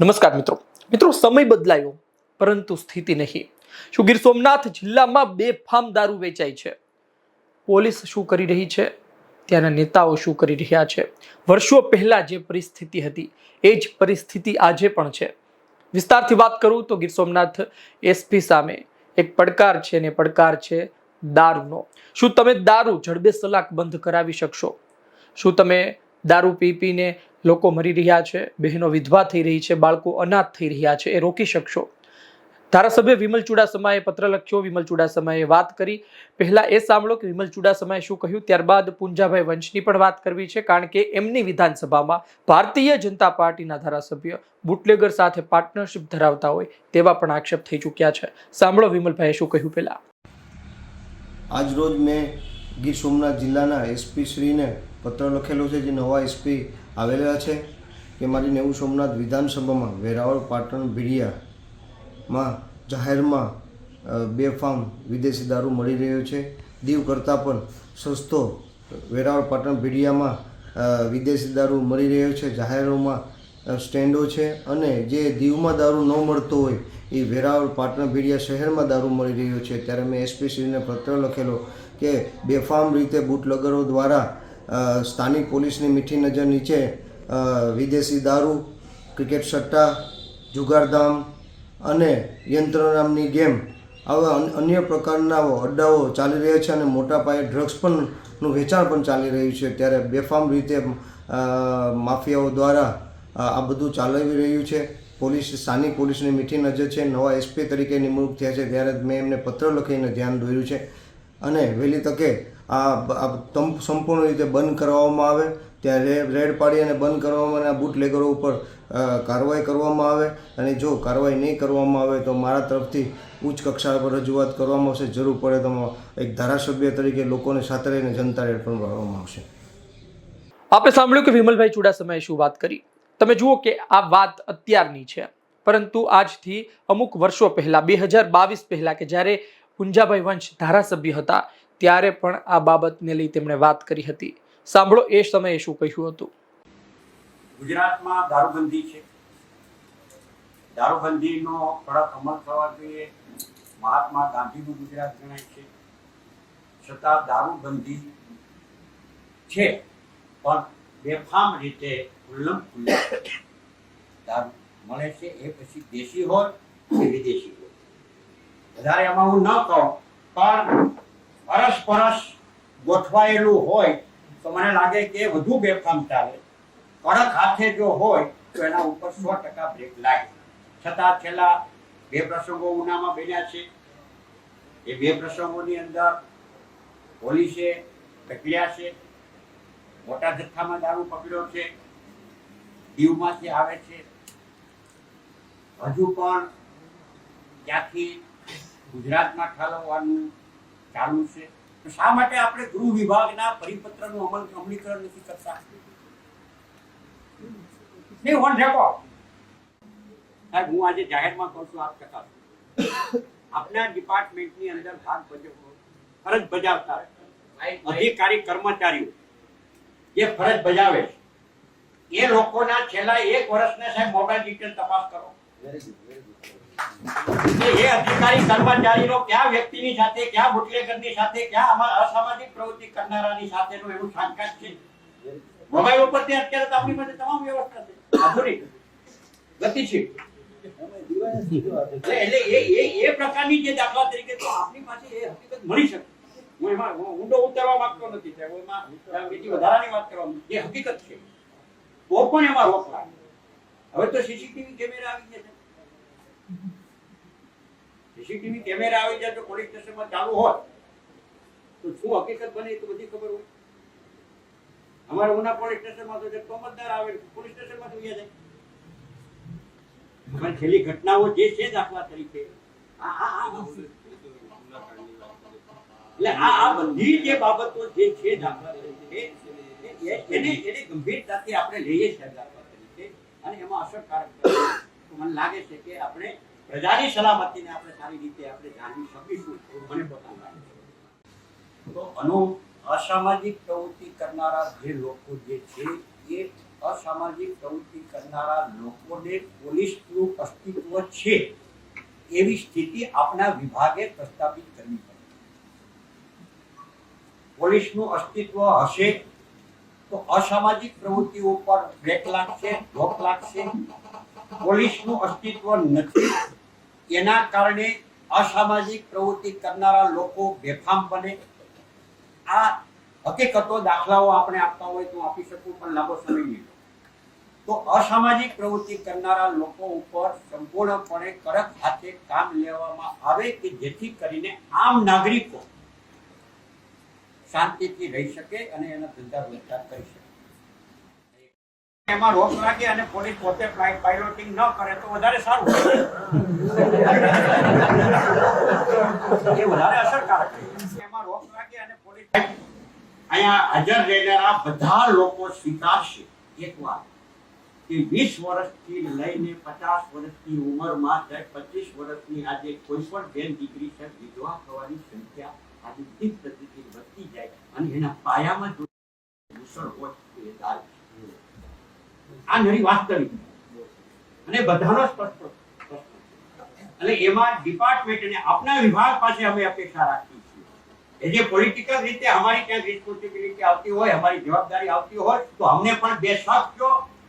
નમસ્કાર મિત્રો. મિત્રો, સમય બદલાયો, પરંતુ સ્થિતિ નહીં. શું ગીર સોમનાથ જિલ્લામાં બેફામ દારૂ વેચાય છે? પોલીસ શું કરી રહી છે? ત્યાંના નેતાઓ શું કરી રહ્યા છે? વર્ષો પહેલાં જે પરિસ્થિતિ હતી, એ જ પરિસ્થિતિ આજે પણ છે. વિસ્તારથી વાત કરું તો ગીર સોમનાથ એસપી સામે એક પડકાર છે ને પડકાર છે દારૂનો. શું તમે દારૂ જડબે સલાક બંધ કરાવી શકશો? શું તમે દારૂ પી પીને લોકો મરી રહ્યા છે, બહેનો વિધવા થઈ રહી છે, બાળકો અનાથ થઈ રહ્યા છે, એ રોકી શકશો? ધારાસભ્ય વિમલ ચુડાસમાએ પત્ર લખ્યો, વિમલ ચુડાસમાએ વાત કરી. પહેલા એ સાંભળો કે વિમલ ચુડાસમાએ શું કહ્યું, ત્યારબાદ પૂંજાભાઈ વંશની પણ વાત કરવી છે, કારણ કે એમની વિધાનસભામાં ભારતીય જનતા પાર્ટીના ધારાસભ્ય બુટલેગર સાથે પાર્ટનરશિપ ધરાવતા હોય તેવા પણ આક્ષેપ થઈ ચૂક્યા છે. સાંભળો વિમલભાઈએ શું કહ્યું પહેલા. આજ રોજ મેં ગીર સોમનાથ જિલ્લાના એસપી શ્રીને પત્ર લખેલો છે, જે નવા એસપી આવેલા છે કે મારી નેવું સોમનાથ વિધાનસભામાં વેરાવળ, પાટણ ભીડિયામાં જાહેરમાં બેફામ વિદેશી દારૂ મળી રહ્યો છે. દીવ કરતાં પણ સસ્તો વેરાવળ, પાટણ ભીડિયામાં વિદેશી દારૂ મળી રહ્યો છે. જાહેરોમાં સ્ટેન્ડો છે અને જે દીવમાં દારૂ ન મળતો હોય એ વેરાવળ, પાટણ ભીડિયા શહેરમાં દારૂ મળી રહ્યો છે. ત્યારે મેં એસપી શ્રીને પત્ર લખેલો કે બેફામ રીતે બુટલગરો દ્વારા સ્થાનિક પોલીસની મીઠી નજર નીચે વિદેશી દારૂ, ક્રિકેટ સટ્ટા જુગારધામ અને યંત્ર નામની ગેમ આવા અન્ય પ્રકારના અડ્ડાઓ ચાલી રહ્યા છે અને મોટા પાયે ડ્રગ્સ પણ નું વેચાણ પણ ચાલી રહ્યું છે. ત્યારે બેફામ રીતે માફિયાઓ દ્વારા આ બધું ચાલવી રહ્યું છે. પોલીસ, સ્થાનિક પોલીસની મીઠી નજર છે. નવા એસપી તરીકે નિમણૂક થયા છે. ત્યારે મેં એમને પત્ર લખીને ધ્યાન દોર્યું છે. અને વહેલી તકે આ સંપૂર્ણ રીતે બંધ કરવામાં આવે. ત્યાં રેડ રેડ પાડી અને બંધ કરવામાં અને આ બુટલેગરો ઉપર કાર્યવાહી કરવામાં આવે. અને જો કાર્યવાહી નહીં કરવામાં આવે તો મારા તરફથી ઉચ્ચ કક્ષા પર રજૂઆત કરવામાં આવશે. જરૂર પડે તો એક ધારાસભ્ય તરીકે લોકોને સાથે રહીને જનતા રેડ પણ કરવામાં આવશે. આપણે સાંભળ્યું કે વિમલભાઈ ચુડાસમાએ શું વાત કરી? તમે જુઓ કે આ વાત અત્યારની છે. પરંતુ આજથી અમુક વર્ષો પહેલાં, બે હજાર બાવીસ પહેલાં કે જ્યારે પુંજાભાઈ વંશ ધારાસભ્ય હતા ત્યારે પણ આ બાબતને લઈ તેમણે વાત કરી હતી. સાંભળો એ સમયે શું કહ્યું હતું. ગુજરાતમાં દારૂબંધી છે. દારૂબંધીનો કડક અમલ થવા જોઈએ. મહાત્મા ગાંધીનું ગુજરાત ગણાય છે. છતાં દારૂબંધી છે, પણ બેફામ રીતે ખુલ્લા દારૂ મળે છે એ પછી દેશી હોય કે વિદેશી હોય. વધારે એમાં હું ન કહું, પણ પરસ પરસ ગોઠવાયેલું હોય, તો મને લાગે કે વધુ બેફામ ચાલે. કડક હાથે જો હોય, તો એના ઉપર સો ટકા બ્રેક લાગે. છતાં છેલ્લા બે પ્રસંગો ઉનામાં બન્યા છે. એ બે પ્રસંગોની અંદર પોલીસે પકડ્યા છે. મોટા જથ્થામાં દારૂ પકડ્યો છે. દીવમાંથી આવે છે. હજુ પણ ત્યાંથી ગુજરાતમાં ઠાલવવાનું ચાલુ છે. તો શા માટે આપણે ગૃહ વિભાગના પરિપત્રનું અમલ અમલીકરણ નથી કરતા? હું આજે જાહેરમાં કહું છું, આપ ચકાસો આપના ડિપાર્ટમેન્ટની અંદર ભાગ ફરજ બજાવતા અધિકારી કર્મચારીઓ. જે ફરજ બજાવે છે. એ લોકોના છેલ્લા એક વર્ષના સાહેબ, મોબાઈલ ડિટેલ તપાસ કરો. કે એ અધિકારી કર્મચારીનો કયા વ્યક્તિની સાથે, કયા બુટલેગરની સાથે, કયા આમાં અસામાજિક પ્રવૃત્તિ કરનારાની સાથેનું એવું સાંકળ છે? મોબાઈલ ઉપર તે અત્યારે આપણી પાસે તમામ વ્યવસ્થા છે. આધુનિક ગતિ છે. એટલે એ એ એ પ્રકારની જે દાખલા તરીકે તો આપણી પાસે એ હકીકત મળી શકે. હું એમાં ઊંડો ઉતરવા માંગતો નથી, સાહેબ. એમાં બીજી વધારાની વાત કરવા જે હકીકત છે. તો પણ એમાં રોક હવે તો સીસીટીવી કેમેરા આવી ગયા છે. સીસીટીવી કેમેરા આવી જાય તો પોલીસ સ્ટેશનમાં ચાલુ હોય. તો શું હકીકત બને તો બધી ખબર હોય. અમારે ઉના પોલીસ સ્ટેશનમાં તો જે તોમતદાર આવે પોલીસ સ્ટેશનમાં તો જાય. અમારે છેલ્લી ઘટનાઓ જે છે દાખલા તરીકે. એટલે આ આ બધી જે બાબતો જે છે દાખલા તરીકે એને એને ગંભીરતાથી આપણે લઈએ છીએ દાખલા તરીકે, અને એમાં અસરકારક મને લાગે છે કે આપણે પ્રજાની સલામતીને આપણે સારી રીતે આપણે જાણી શકીશું મને પોતાનું લાગે તો અનુ, અસામાજિક પ્રવૃત્તિ કરનારા જે લોકો જે છે, એ અસામાજિક પ્રવૃત્તિ કરનારા લોકોને પોલીસનું અસ્તિત્વ છે એવી સ્થિતિ આપણા વિભાગે પ્રસ્થાપિત કરવી પડે. પોલીસનું અસ્તિત્વ હશે તો અસામાજિક પ્રવૃત્તિઓ પર બ્રેક લાગશે રોક લાગશે પોલીસનું અસ્તિત્વ નથી. એના કારણે અસામાજિક પ્રવૃત્તિ કરનારા લોકો બેફામ બને. આ હકીકતો દાખલાઓ આપણે આપતા હોય તો આપી શકું, પણ લાંબો સમય નહીં. તો અસામાજિક પ્રવૃત્તિ કરનારા લોકો ઉપર સંપૂર્ણપણે કડક હાથે કામ લેવામાં આવે કે જેથી કરીને આમ નાગરિકો શાંતિથી રહી શકે અને એના ધંધા રોજગાર કરી શકે. એમાં રોક લાગે અને પોલીસ પોતે પાયલોટિંગ ન કરે તો વધારે સારું. એ વધારે અસરકારક એમાં રોક લાગે અને પોલીસ અહીંયા હાજર રહેનારા બધા લોકો સ્વીકારશે. એક વાત. કે વીસ વર્ષથી લઈને પચાસ વર્ષની ઉંમરમાં દસ પચીસ વર્ષની આજે કોઈ પણ બેન દીકરી છે, વિધવા થવાની સંખ્યા આજે દિન પ્રતિદિન વધતી જાય અને એના પાયામાં જો દૂષણ હોય તો એ છે. આ નરી વાસ્તવિક અને બધાનો સ્પષ્ટ એટલે એમાં ડિપાર્ટમેન્ટ અને આપના વિભાગ પાસે અમે અપેક્ષા રાખીએ છીએ. એ જે પોલિટિકલ રીતે અમારી ક્યાંક રિસ્પોન્સિબિલિટી આવતી હોય, અમારી જવાબદારી આવતી હોય, તો અમને પણ બે શક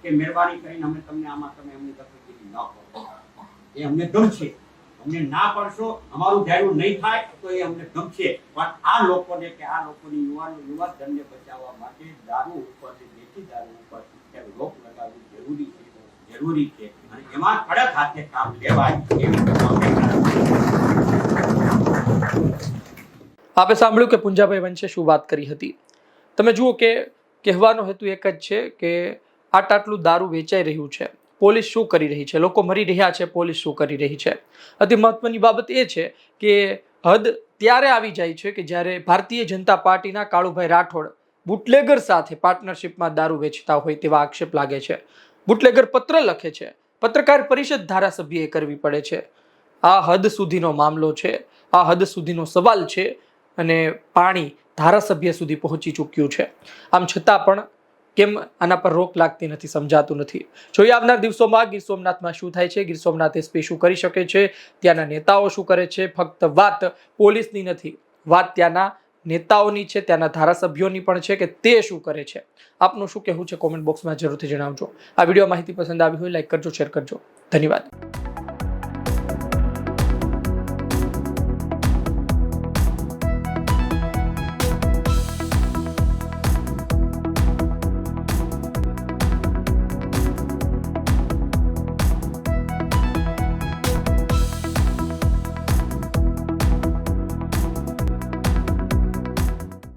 કે મહેરબાની કરીને અમે તમને આમાં તમે અમને દખલગીરી ન કરો એ અમને ગમશે. અમને ના પડશો, અમારું ધ્યાન નહીં થાય, તો એ અમને ગમશે. પણ આ લોકોને કે આ લોકોની યુવાનો યુવા ધનને બચાવવા માટે દારૂ ઉપર કે દેશી દારૂ ઉપર અત્યારે રોક લગાવવી જરૂરી છે. જરૂરી છે અને એમાં કડક હાથે કામ લેવાય આપે સાંભળ્યું કે પુંજાભાઈ વંશે શું વાત કરી હતી? તમે જુઓ કે કહેવાનો હેતુ એક જ છે કે આટ આટલું દારૂ વેચાઈ રહ્યું છે. પોલીસ શું કરી રહી છે? લોકો મરી રહ્યા છે, પોલીસ શું કરી રહી છે? અતિ મહત્વની બાબત એ છે કે હદ ત્યારે આવી જાય છે કે જ્યારે ભારતીય જનતા પાર્ટીના કાળુભાઈ રાઠોડ બુટલેગર સાથે પાર્ટનરશિપમાં દારૂ વેચતા હોય તેવા આક્ષેપ લાગે છે. બુટલેગર પત્ર લખે છે. પત્રકાર પરિષદ ધારાસભ્યએ કરવી પડે છે. આ હદ સુધીનો મામલો છે. આ હદ સુધીનો સવાલ છે અને પાણી ધારાસભ્ય સુધી પહોંચી ચૂક્યું છે. આમ છતાં પણ કેમ આના પર રોક લાગતી નથી સમજાતું નથી. જોઈએ આવનાર દિવસોમાં ગીર સોમનાથમાં શું થાય છે? ગીર સોમનાથ એસપી શું કરી શકે છે? ત્યાંના નેતાઓ શું કરે છે? ફક્ત વાત પોલીસની નથી. વાત ત્યાંના નેતાઓની છે, ત્યાંના ધારાસભ્યોની પણ છે કે તે શું કરે છે? આપનું શું કહેવું છે? કોમેન્ટ બોક્સમાં જરૂરથી જણાવજો. આ વીડિયો માહિતી પસંદ આવી હોય, લાઈક કરજો, શેર કરજો. ધન્યવાદ.